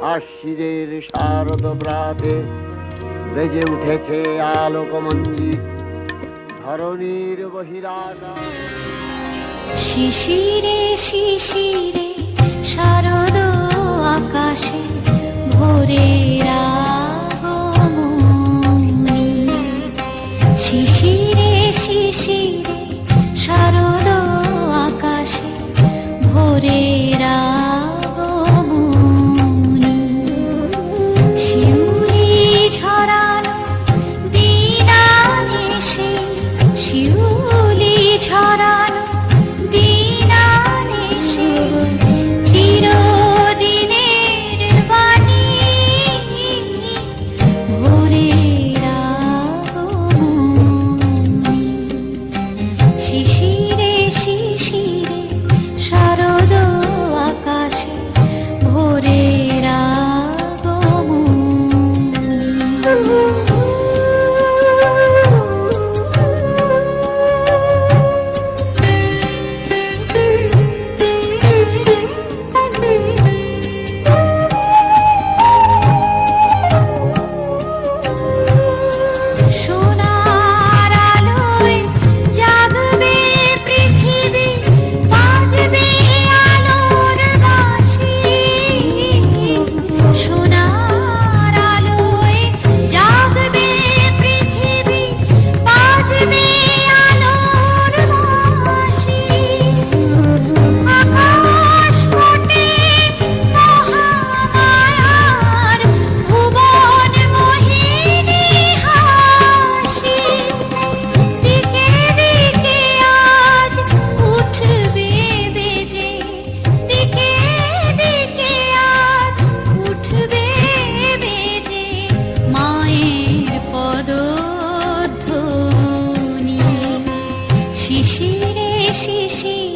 আশ্বিরের শারদ প্রাতে বেজে উঠেছে আলোক মন্দির ধরণীর বহিরাকাশ শিশিরে শিশিরে, শারদ আকাশে ভোরে শিশিরে শিশিরে শিশিরে শিশির